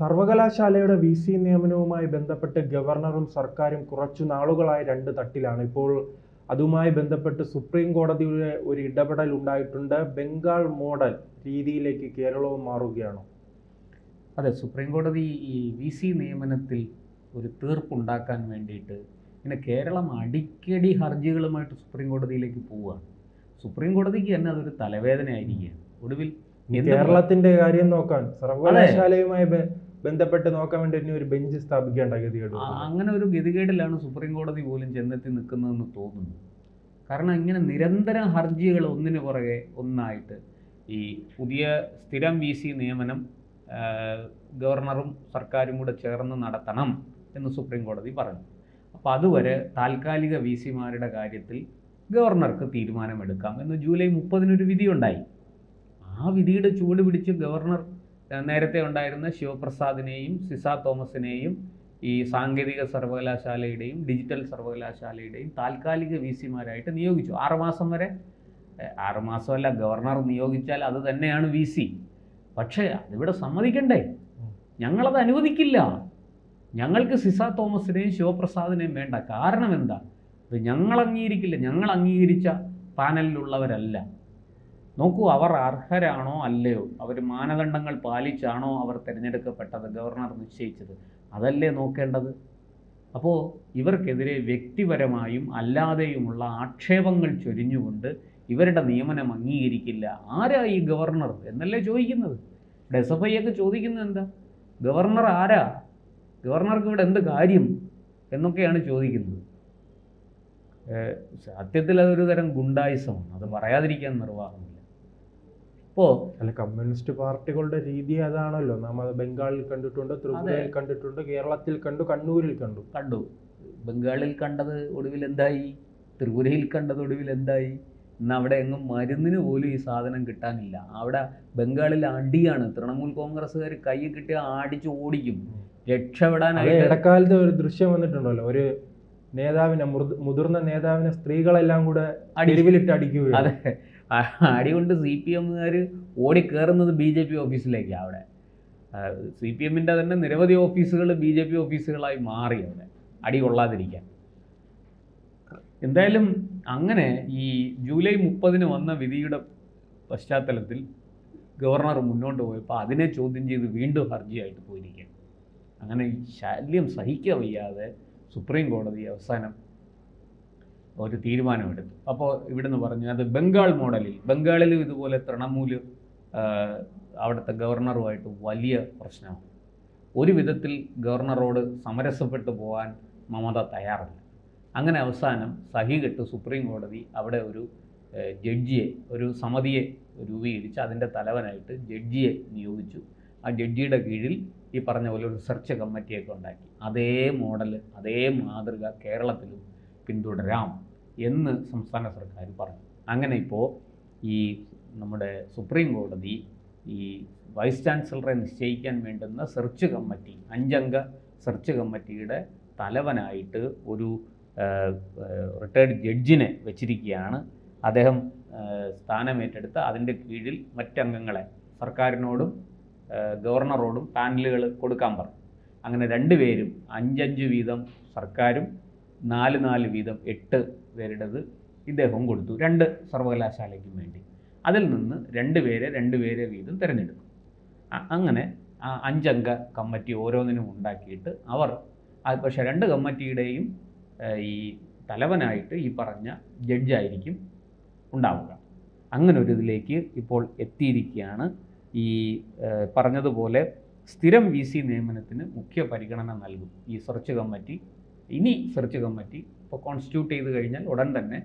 സർവകലാശാലയുടെ V C നിയമനവുമായി ബന്ധപ്പെട്ട് ഗവർണറും സർക്കാരും കുറച്ചു നാളുകളായി രണ്ട് തട്ടിലാണ്. ഇപ്പോൾ അതുമായി ബന്ധപ്പെട്ട് സുപ്രീം കോടതിയുടെ ഒരു ഇടപെടൽ ഉണ്ടായിട്ടുണ്ട്. ബംഗാൾ മോഡൽ രീതിയിലേക്ക് കേരളവും മാറുകയാണോ? അതെ സുപ്രീം കോടതി ഈ വി സി നിയമനത്തിൽ ഒരു തീർപ്പുണ്ടാക്കാൻ വേണ്ടിയിട്ട് ഇങ്ങനെ കേരളം അടിക്കടി ഹർജികളുമായിട്ട് സുപ്രീം കോടതിയിലേക്ക് പോവുകയാണ്. സുപ്രീം കോടതിക്ക് തന്നെ അതൊരു തലവേദന തലവേദനയായിരിക്കുകയാണ്. ഒടുവിൽ കേരളത്തിന്റെ കാര്യം നോക്കാൻ സർവകലാശാലയുമായി ബന്ധപ്പെട്ട് നോക്കാൻ വേണ്ടി ഇനി ഒരു ബെഞ്ച് സ്ഥാപിക്കേണ്ട ഗതികേട് അങ്ങനെ ഒരു ഗതികേടിലാണ് സുപ്രീം കോടതി പോലും ചെന്നെത്തി നിൽക്കുന്നതെന്ന് തോന്നുന്നു. കാരണം ഇങ്ങനെ നിരന്തരം ഹർജികൾ ഒന്നിനു പുറകെ ഒന്നായിട്ട് ഈ പുതിയ സ്ഥിരം വി സി നിയമനം ഗവർണറും സർക്കാരും കൂടെ ചേർന്ന് നടത്തണം എന്ന് സുപ്രീം കോടതി പറഞ്ഞു. അപ്പോൾ അതുവരെ താൽക്കാലിക വി സിമാരുടെ കാര്യത്തിൽ ഗവർണർക്ക് തീരുമാനമെടുക്കാം എന്ന് ജൂലൈ മുപ്പതിനൊരു വിധിയുണ്ടായി. ആ വിധിയുടെ ചൂട് പിടിച്ച് ഗവർണർ നേരത്തെ ഉണ്ടായിരുന്ന ശിവപ്രസാദിനെയും സിസ തോമസിനെയും ഈ സാങ്കേതിക സർവകലാശാലയുടെയും ഡിജിറ്റൽ സർവകലാശാലയുടെയും താൽക്കാലിക വി സിമാരായിട്ട് നിയോഗിച്ചു. ആറുമാസം വരെ ആറുമാസമല്ല ഗവർണർ നിയോഗിച്ചാൽ അത് തന്നെയാണ് വി സി പക്ഷേ അതിവിടെ സമ്മതിക്കണ്ടേ? ഞങ്ങളത് അനുവദിക്കില്ല. ഞങ്ങൾക്ക് സിസ തോമസിനെയും ശിവപ്രസാദിനെയും വേണ്ട. കാരണം എന്താ? ഞങ്ങൾ അംഗീകരിക്കില്ല. ഞങ്ങൾ അംഗീകരിച്ച പാനലിലുള്ളവരല്ല. നോക്കൂ അവർ അർഹരാണോ അല്ലയോ? അവർ മാനദണ്ഡങ്ങൾ പാലിച്ചാണോ അവർ തിരഞ്ഞെടുക്കപ്പെട്ടത് ഗവർണർ നിശ്ചയിച്ചത്? അതല്ലേ നോക്കേണ്ടത്? അപ്പോൾ ഇവർക്കെതിരെ വ്യക്തിപരമായും അല്ലാതെയുമുള്ള ആക്ഷേപങ്ങൾ ചൊരിഞ്ഞുകൊണ്ട് ഇവരുടെ നിയമനം അംഗീകരിക്കില്ല. ആരാ ഈ ഗവർണർ എന്നല്ലേ ചോദിക്കുന്നത്? ഒക്കെ ചോദിക്കുന്നത് എന്താ? ഗവർണർ ആരാ? ഗവർണർക്ക് ഇവിടെ എന്ത് കാര്യം എന്നൊക്കെയാണ് ചോദിക്കുന്നത്. സത്യത്തിൽ അതൊരു തരം ഗുണ്ടായുസമാണ്. അത് പറയാതിരിക്കാൻ നിർവാഹമില്ല. ഇപ്പോൾ അല്ല കമ്മ്യൂണിസ്റ്റ് പാർട്ടികളുടെ രീതി അതാണല്ലോ. നമ്മൾ അത് ബംഗാളിൽ കണ്ടിട്ടുണ്ട് ത്രിപുരയിൽ കണ്ടിട്ടുണ്ട് കേരളത്തിൽ കണ്ടു കണ്ണൂരിൽ കണ്ടു. കണ്ടു. ബംഗാളിൽ കണ്ടത് ഒടുവിൽ എന്തായി? ത്രിപുരയിൽ കണ്ടത് ഒടുവിൽ എന്തായി? ഇന്ന് അവിടെ എങ്ങും മരുന്നിന് പോലും ഈ സാധനം കിട്ടാനില്ല. അവിടെ ബംഗാളിൽ അടിയാണ്. തൃണമൂൽ കോൺഗ്രസ്സുകാർ കൈ കിട്ടിയ അടിച്ച് ഓടിക്കും. രക്ഷപ്പെടാനായിട്ട് ഇടക്കാലത്ത് ഒരു ദൃശ്യം വന്നിട്ടുണ്ടല്ലോ. ഒരു നേതാവിനെ മുതിർ- മുതിർന്ന നേതാവിനെ സ്ത്രീകളെല്ലാം കൂടെ അടിവിലിട്ട് അടിക്കുകയും അതെ. ആ അടി കൊണ്ട് സി പി എമ്മുകാർ ഓടിക്കയറുന്നത് ബി ജെ പി ഓഫീസിലേക്കാണ് അവിടെ. സി പി എമ്മിന്റെ തന്നെ നിരവധി ഓഫീസുകൾ ബി ജെ പി ഓഫീസുകളായി മാറി അവിടെ. അടി കൊള്ളാതിരിക്കാൻ. എന്തായാലും അങ്ങനെ ഈ ജൂലൈ മുപ്പതിന് വന്ന വിധിയുടെ പശ്ചാത്തലത്തിൽ ഗവർണർ മുന്നോട്ട് പോയപ്പോൾ അതിനെ ചോദ്യം ചെയ്ത് വീണ്ടും ഹർജിയായിട്ട് പോയിരിക്കുകയാണ്. അങ്ങനെ ശല്യം സഹിക്കാൻ വയ്യാതെ സുപ്രീം കോടതി അവസാനം ഒരു തീരുമാനമെടുത്തു. അപ്പോൾ ഇവിടുന്ന് പറഞ്ഞു അത് ബംഗാൾ മോഡലിൽ ബംഗാളിലും ഇതുപോലെ തൃണമൂൽ അവിടുത്തെ ഗവർണറുമായിട്ട് വലിയ പ്രശ്നമാണ്. ഒരു വിധത്തിൽ ഗവർണറോട് സമരസപ്പെട്ടു പോകാൻ മമത തയ്യാറല്ല. അങ്ങനെ അവസാനം സഹി കെട്ട് സുപ്രീം കോടതി അവിടെ ഒരു ജഡ്ജിയെ ഒരു സമിതിയെ രൂപീകരിച്ച് അതിന്റെ തലവനായിട്ട് ജഡ്ജിയെ നിയോഗിച്ചു. ആ ജഡ്ജിയുടെ കീഴിൽ ഈ പറഞ്ഞ പോലെ ഒരു സെർച്ച് കമ്മിറ്റിയൊക്കെ ഉണ്ടാക്കി. അതേ മോഡൽ അതേ മാതൃക കേരളത്തിലും പിന്തുടരാം എന്ന് സംസ്ഥാന സർക്കാർ പറഞ്ഞു. അങ്ങനെ ഇപ്പോൾ ഈ നമ്മുടെ സുപ്രീം കോടതി ഈ വൈസ് ചാൻസലറെ നിശ്ചയിക്കാൻ വേണ്ടുന്ന സെർച്ച് കമ്മിറ്റി അഞ്ചംഗ സെർച്ച് കമ്മിറ്റിയുടെ തലവനായിട്ട് ഒരു റിട്ടയർഡ് ജഡ്ജിനെ വെച്ചിരിക്കുകയാണ്. അദ്ദേഹം സ്ഥാനമേറ്റെടുത്ത് അതിന്റെ കീഴിൽ മറ്റംഗങ്ങളെ സർക്കാരിനോടും ഗവർണറോടും പാനലുകൾ കൊടുക്കാൻ പറഞ്ഞു. അങ്ങനെ രണ്ടുപേരും അഞ്ചഞ്ച് വീതം സർക്കാരും നാല് നാല് വീതം എട്ട് പേരുടേത് ഇദ്ദേഹവും കൊടുത്തു. രണ്ട് സർവകലാശാലയ്ക്കും വേണ്ടി. അതിൽ നിന്ന് രണ്ട് പേരെ രണ്ട് പേരെ വീതം തിരഞ്ഞെടുക്കും അങ്ങനെ ആ അഞ്ചംഗ കമ്മിറ്റി ഓരോന്നിനും ഉണ്ടാക്കിയിട്ട് അവർ പക്ഷേ രണ്ട് കമ്മിറ്റിയുടെയും ഈ തലവനായിട്ട് ഈ പറഞ്ഞ ജഡ്ജായിരിക്കും ഉണ്ടാവുക. അങ്ങനെ ഒരു ഇതിലേക്ക് ഇപ്പോൾ എത്തിയിരിക്കുകയാണ്. ഈ പറഞ്ഞതുപോലെ സ്ഥിരം വി സി നിയമനത്തിന് മുഖ്യ പരിഗണന നൽകും ഈ സെർച്ച് കമ്മിറ്റി. ഇനി സെർച്ച് കമ്മിറ്റി ഇപ്പോൾ കോൺസ്റ്റിറ്റ്യൂട്ട് ചെയ്ത് കഴിഞ്ഞാൽ ഉടൻ തന്നെ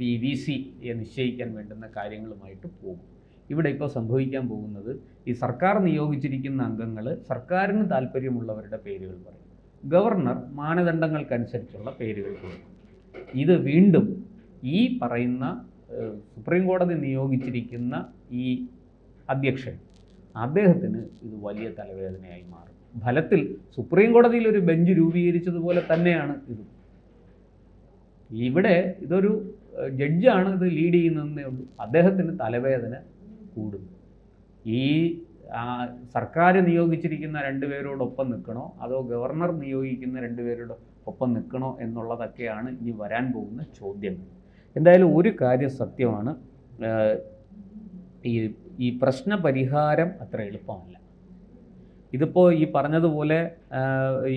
വി വി സിയെ നിശ്ചയിക്കാൻ വേണ്ടുന്ന കാര്യങ്ങളുമായിട്ട് പോകും. ഇവിടെ ഇപ്പോൾ സംഭവിക്കാൻ പോകുന്നത് ഈ സർക്കാർ നിയോഗിച്ചിരിക്കുന്ന അംഗങ്ങൾ സർക്കാരിന് താല്പര്യമുള്ളവരുടെ പേരുകൾ പറയും. ഗവർണർ മാനദണ്ഡങ്ങൾക്കനുസരിച്ചുള്ള പേരുകൾ കൊടുക്കും ഇത് വീണ്ടും ഈ പറയുന്ന സുപ്രീം കോടതി നിയോഗിച്ചിരിക്കുന്ന ഈ അധ്യക്ഷൻ അദ്ദേഹത്തിന് ഇത് വലിയ തലവേദനയായി മാറും. ഫലത്തിൽ സുപ്രീം കോടതിയിൽ ഒരു ബെഞ്ച് രൂപീകരിച്ചതുപോലെ തന്നെയാണ് ഇത്. ഇവിടെ ഇതൊരു ജഡ്ജാണ് ഇത് ലീഡ് ചെയ്യുന്നതെന്നേ ഉള്ളൂ. അദ്ദേഹത്തിന് തലവേദന കൂടും. ഈ സർക്കാർ നിയോഗിച്ചിരിക്കുന്ന രണ്ടുപേരോടൊപ്പം നിൽക്കണോ? അതോ ഗവർണർ നിയോഗിക്കുന്ന രണ്ടുപേരോട് ഒപ്പം നിൽക്കണോ എന്നുള്ളതൊക്കെയാണ് ഇനി വരാൻ പോകുന്ന ചോദ്യങ്ങൾ. എന്തായാലും ഒരു കാര്യം സത്യമാണ് ഈ ഈ പ്രശ്ന പരിഹാരം അത്ര എളുപ്പമല്ല. ഇതിപ്പോൾ ഈ പറഞ്ഞതുപോലെ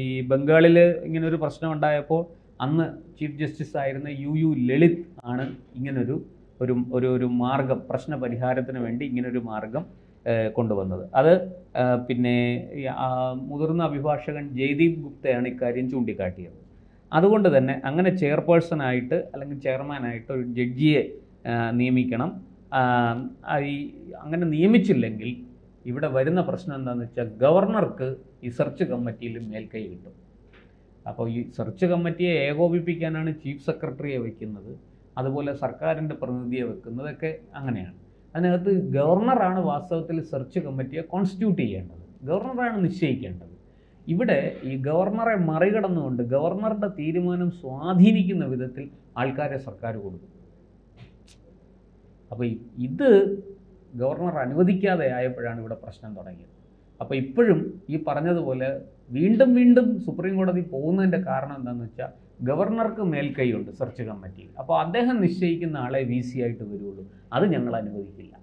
ഈ ബംഗാളിൽ ഇങ്ങനെ ഒരു പ്രശ്നം ഉണ്ടായപ്പോൾ അന്ന് ചീഫ് ജസ്റ്റിസ് ആയിരുന്ന യു യു ലളിത് ആണ് ഇങ്ങനൊരു ഒരു ഒരു ഒരു മാർഗം പ്രശ്ന പരിഹാരത്തിന് വേണ്ടി ഇങ്ങനൊരു മാർഗം കൊണ്ടുവന്നത്. അത് പിന്നെ മുതിർന്ന അഭിഭാഷകൻ ജയ്ദീപ് ഗുപ്തയാണ് ഇക്കാര്യം ചൂണ്ടിക്കാട്ടിയത്. അതുകൊണ്ട് തന്നെ അങ്ങനെ ചെയർപേഴ്സണായിട്ട് അല്ലെങ്കിൽ ചെയർമാനായിട്ട് ഒരു ജഡ്ജിയെ നിയമിക്കണം. ഈ അങ്ങനെ നിയമിച്ചില്ലെങ്കിൽ ഇവിടെ വരുന്ന പ്രശ്നം എന്താണെന്ന് വെച്ചാൽ ഗവർണർക്ക് ഈ സെർച്ച് കമ്മിറ്റിയിൽ മേൽക്കൈ കിട്ടും. അപ്പോൾ ഈ സെർച്ച് കമ്മിറ്റിയെ ഏകോപിപ്പിക്കാനാണ് ചീഫ് സെക്രട്ടറിയെ വയ്ക്കുന്നത് അതുപോലെ സർക്കാരിന്റെ പ്രതിനിധിയെ വെക്കുന്നതൊക്കെ അങ്ങനെയാണ്. അതിനകത്ത് ഗവർണറാണ് വാസ്തവത്തിൽ സെർച്ച് കമ്മിറ്റിയെ കോൺസ്റ്റിറ്റ്യൂട്ട് ചെയ്യേണ്ടത്. ഗവർണറാണ് നിശ്ചയിക്കേണ്ടത്. ഇവിടെ ഈ ഗവർണറെ മറികടന്നുകൊണ്ട് ഗവർണറുടെ തീരുമാനം സ്വാധീനിക്കുന്ന വിധത്തിൽ ആൾക്കാരെ സർക്കാർ കൊടുക്കും. അപ്പോൾ ഇത് ഗവർണർ അനുവദിക്കാതെ ആയപ്പോഴാണ് ഇവിടെ പ്രശ്നം തുടങ്ങിയത്. അപ്പോൾ ഇപ്പോഴും ഈ പറഞ്ഞതുപോലെ വീണ്ടും വീണ്ടും സുപ്രീം കോടതി പോകുന്നതിന്റെ കാരണം എന്താണെന്ന് വെച്ചാൽ ഗവർണർക്ക് മേൽക്കൈയുണ്ട് സെർച്ച് കമ്മിറ്റിയിൽ. അപ്പോൾ അദ്ദേഹം നിശ്ചയിക്കുന്ന ആളെ വി സി ആയിട്ട് വരുള്ളൂ. അത് ഞങ്ങൾ അനുവദിക്കില്ല.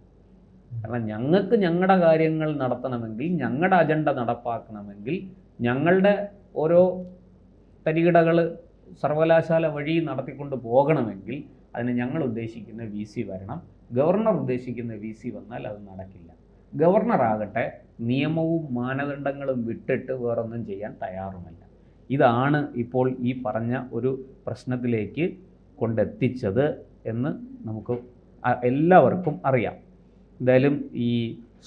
കാരണം ഞങ്ങൾക്ക് ഞങ്ങളുടെ കാര്യങ്ങൾ നടത്തണമെങ്കിൽ ഞങ്ങളുടെ അജണ്ട നടപ്പാക്കണമെങ്കിൽ ഞങ്ങളുടെ ഓരോ തരികിടകൾ സർവകലാശാല വഴി നടത്തിക്കൊണ്ട് പോകണമെങ്കിൽ അതിന് ഞങ്ങൾ ഉദ്ദേശിക്കുന്ന വി സി വരണം. ഗവർണർ ഉദ്ദേശിക്കുന്ന വി സി വന്നാൽ അത് നടക്കില്ല. ഗവർണർ ആകട്ടെ നിയമവും മാനദണ്ഡങ്ങളും വിട്ടിട്ട് വേറൊന്നും ചെയ്യാൻ തയ്യാറുമല്ല. ഇതാണ് ഇപ്പോൾ ഈ പറഞ്ഞ ഒരു പ്രശ്നത്തിലേക്ക് കൊണ്ടെത്തിച്ചത് എന്ന് നമുക്ക് എല്ലാവർക്കും അറിയാം. എന്തായാലും ഈ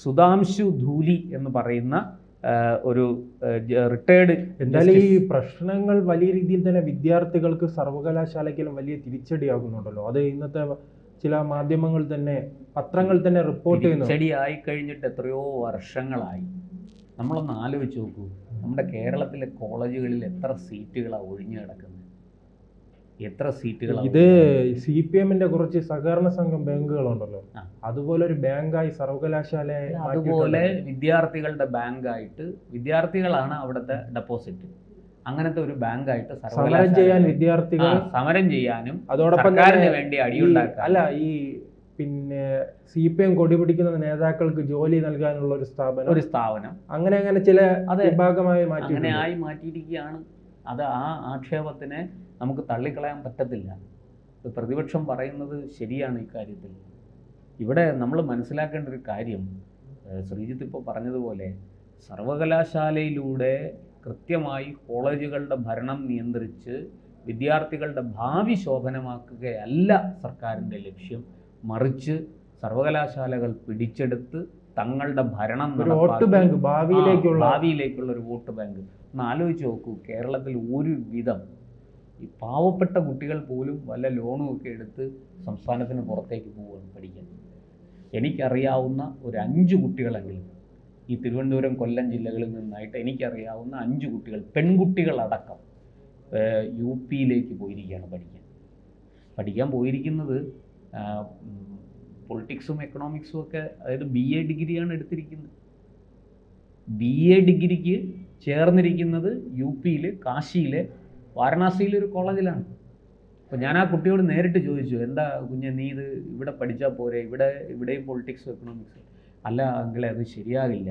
സുധാംശു ധൂലി എന്ന് പറയുന്ന ഒരു റിട്ടയർഡ് എന്തായാലും ഈ പ്രശ്നങ്ങൾ വലിയ രീതിയിൽ തന്നെ വിദ്യാർത്ഥികൾക്ക് സർവകലാശാലയ്ക്കെല്ലാം വലിയ തിരിച്ചടിയാകുന്നുണ്ടല്ലോ. അത് ഇന്നത്തെ ചില മാധ്യമങ്ങൾ തന്നെ പത്രങ്ങൾ തന്നെ റിപ്പോർട്ട് ചെയ്യുന്നു. തിരിച്ചടിയായി കഴിഞ്ഞിട്ട് എത്രയോ വർഷങ്ങളായി. നമ്മളൊന്ന് ആലോചിച്ച് നോക്കൂ. നമ്മുടെ കേരളത്തിലെ കോളേജുകളിൽ എത്ര സീറ്റുകളാണ് ഒഴിഞ്ഞു കിടക്കുന്നത്? എത്ര സീറ്റുകൾ ഇത് സി പി എമ്മിന്റെ കുറച്ച് സഹകരണ സംഘം ബാങ്കുകളുണ്ടല്ലോ. അതുപോലെ ഒരു ബാങ്കായി സർവകലാശാല അതുപോലെ. വിദ്യാർത്ഥികളുടെ ബാങ്കായിട്ട് വിദ്യാർത്ഥികളാണ് അവിടുത്തെ ഡെപ്പോസിറ്റ് അങ്ങനത്തെ ഒരു ബാങ്കായിട്ട് സമരം ചെയ്യാൻ വിദ്യാർത്ഥികൾ സമരം ചെയ്യാനും അതോടൊപ്പം വേണ്ടി അടിയുണ്ടാക്കാൻ അല്ല ഈ പിന്നെ സി പി എം കൊടി പിടിക്കുന്ന നേതാക്കൾക്ക് ജോലി നൽകാനുള്ള ഒരു സ്ഥാപനം. ഒരു സ്ഥാപനം. അങ്ങനെ അങ്ങനെ ചില വിഭാഗമായി മാറ്റി അങ്ങനെ ആയി മാറ്റിയിരിക്കുകയാണ്. അത് ആ ആക്ഷേപത്തിനെ നമുക്ക് തള്ളിക്കളയാൻ പറ്റത്തില്ല. പ്രതിപക്ഷം പറയുന്നത് ശരിയാണ് ഈ കാര്യത്തിൽ. ഇവിടെ നമ്മൾ മനസ്സിലാക്കേണ്ട ഒരു കാര്യം ശ്രീജിത്ത് ഇപ്പോൾ പറഞ്ഞതുപോലെ സർവകലാശാലയിലൂടെ കൃത്യമായി കോളേജുകളുടെ ഭരണം നിയന്ത്രിച്ച് വിദ്യാർത്ഥികളുടെ ഭാവി ശോഭനമാക്കുകയല്ല സർക്കാരിന്റെ ലക്ഷ്യം. മറിച്ച് സർവകലാശാലകൾ പിടിച്ചെടുത്ത് തങ്ങളുടെ ഭരണം വോട്ട് ബാങ്ക് ഭാവിയിലേക്കുള്ള ഭാവിയിലേക്കുള്ള ഒരു വോട്ട് ബാങ്ക്. ഒന്ന് ആലോചിച്ച് നോക്കൂ കേരളത്തിൽ ഒരു വിധം ഈ പാവപ്പെട്ട കുട്ടികൾ പോലും വല്ല ലോണും ഒക്കെ എടുത്ത് സംസ്ഥാനത്തിന് പുറത്തേക്ക് പോവുകയാണ് പഠിക്കാൻ എനിക്കറിയാവുന്ന ഒരു അഞ്ച് കുട്ടികളെങ്കിലും ഈ തിരുവനന്തപുരം കൊല്ലം ജില്ലകളിൽ നിന്നായിട്ട് എനിക്കറിയാവുന്ന അഞ്ച് കുട്ടികൾ പെൺകുട്ടികളടക്കം യു പിയിലേക്ക് പോയിരിക്കുകയാണ് പഠിക്കാൻ. പഠിക്കാൻ പോയിരിക്കുന്നത് പൊളിറ്റിക്സും എക്കണോമിക്സും ഒക്കെ അതായത് ബി എ ഡിഗ്രിയാണ് എടുത്തിരിക്കുന്നത്. ബി എ ഡിഗ്രിക്ക് ചേർന്നിരിക്കുന്നത് യു പിയിൽ കാശിയിലെ വാരണാസിയിലെ ഒരു കോളേജിലാണ്. അപ്പോൾ ഞാൻ ആ കുട്ടിയോട് നേരിട്ട് ചോദിച്ചു എന്താ കുഞ്ഞെ നീ ഇത് ഇവിടെ പഠിച്ചാൽ പോരെ? ഇവിടെ ഇവിടെയും പൊളിറ്റിക്സ് എക്കണോമിക്സ് അല്ല അങ്കിളെ അത് ശരിയാകില്ല.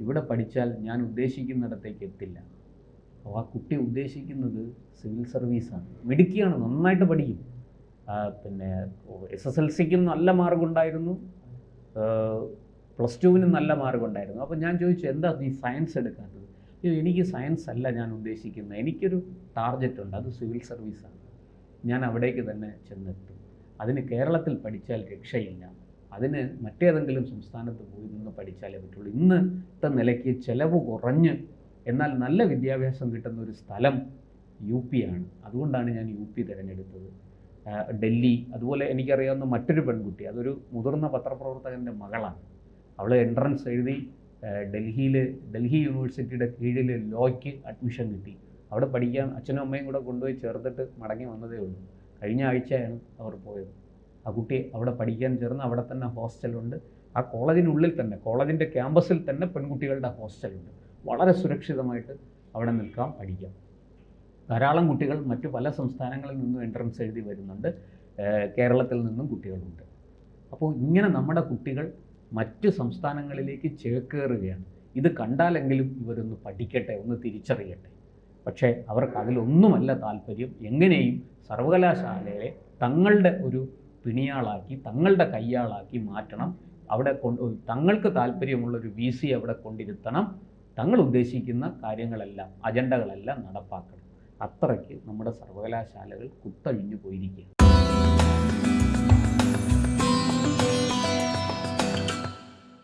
ഇവിടെ പഠിച്ചാൽ ഞാൻ ഉദ്ദേശിക്കുന്നിടത്തേക്ക് എത്തില്ല. അപ്പോൾ ആ കുട്ടി ഉദ്ദേശിക്കുന്നത് സിവിൽ സർവീസാണ് മിടുക്കിയാണ് നന്നായിട്ട് പഠിക്കും. പിന്നെ എസ് എസ് എൽ സിക്കും നല്ല മാർക്കുണ്ടായിരുന്നു പ്ലസ് ടുവിനും നല്ല മാർക്കുണ്ടായിരുന്നു അപ്പോൾ ഞാൻ ചോദിച്ചു എന്താ നീ സയൻസ് "അയ്യോ, എനിക്ക് സയൻസ് അല്ല ഞാൻ ഉദ്ദേശിക്കുന്നത് എനിക്കൊരു ടാർഗറ്റ് ഉണ്ട്. അത് സിവിൽ സർവീസാണ് ഞാൻ അവിടേക്ക് തന്നെ ചെന്നെത്തും. അതിന് കേരളത്തിൽ പഠിച്ചാൽ രക്ഷയില്ല. അതിന് മറ്റേതെങ്കിലും സംസ്ഥാനത്ത് പോയി നിന്ന് പഠിച്ചാലേ പറ്റുള്ളൂ. ഇന്നത്തെ നിലയ്ക്ക് ചിലവ് കുറഞ്ഞ് എന്നാൽ നല്ല വിദ്യാഭ്യാസം കിട്ടുന്ന ഒരു സ്ഥലം യു പി ആണ്. അതുകൊണ്ടാണ് ഞാൻ യു പി തിരഞ്ഞെടുത്തത്. ഡൽഹി. അതുപോലെ എനിക്കറിയാവുന്ന മറ്റൊരു പെൺകുട്ടി. അതൊരു മുതിർന്ന പത്രപ്രവർത്തകന്റെ മകളാണ്. അവൾ എൻട്രൻസ് എഴുതി ഡൽഹിയിൽ ഡൽഹി യൂണിവേഴ്സിറ്റിയുടെ കീഴിൽ ലോയ്ക്ക് അഡ്മിഷൻ കിട്ടി. അവിടെ പഠിക്കാൻ അച്ഛനും അമ്മയും കൂടെ കൊണ്ടുപോയി ചേർത്തിട്ട് മടങ്ങി വന്നതേ ഉള്ളൂ. കഴിഞ്ഞ ആഴ്ചയാണ് അവർ പോയത്. ആ കുട്ടി അവിടെ പഠിക്കാൻ ചേർന്ന് അവിടെ തന്നെ ഹോസ്റ്റലുണ്ട് ആ കോളേജിനുള്ളിൽ തന്നെ കോളേജിന്റെ ക്യാമ്പസിൽ തന്നെ പെൺകുട്ടികളുടെ ഹോസ്റ്റലുണ്ട് വളരെ സുരക്ഷിതമായിട്ട് അവിടെ നിൽക്കാം പഠിക്കാം. ധാരാളം കുട്ടികൾ മറ്റു പല സംസ്ഥാനങ്ങളിൽ നിന്നും എൻട്രൻസ് എഴുതി വരുന്നുണ്ട്. കേരളത്തിൽ നിന്നും കുട്ടികളുണ്ട്. അപ്പോൾ ഇങ്ങനെ നമ്മുടെ കുട്ടികൾ മറ്റ് സംസ്ഥാനങ്ങളിലേക്ക് ചേക്കേറുകയാണ്. ഇത് കണ്ടാലെങ്കിലും ഇവരൊന്ന് പഠിക്കട്ടെ ഒന്ന് തിരിച്ചറിയട്ടെ. പക്ഷേ അവർക്ക് അതിലൊന്നുമല്ല താല്പര്യം. എങ്ങനെയും സർവകലാശാലയെ തങ്ങളുടെ ഒരു പിണിയാളാക്കി തങ്ങളുടെ കയ്യാളാക്കി മാറ്റണം. അവിടെ കൊണ്ട് തങ്ങൾക്ക് താല്പര്യമുള്ള ഒരു വി സി അവിടെ കൊണ്ടിരുത്തണം. തങ്ങൾ ഉദ്ദേശിക്കുന്ന കാര്യങ്ങളെല്ലാം അജണ്ടകളെല്ലാം നടപ്പാക്കണം. അത്രയ്ക്ക് നമ്മുടെ സർവകലാശാലകൾ കുത്തഴിഞ്ഞു പോയിരിക്കുകയാണ്.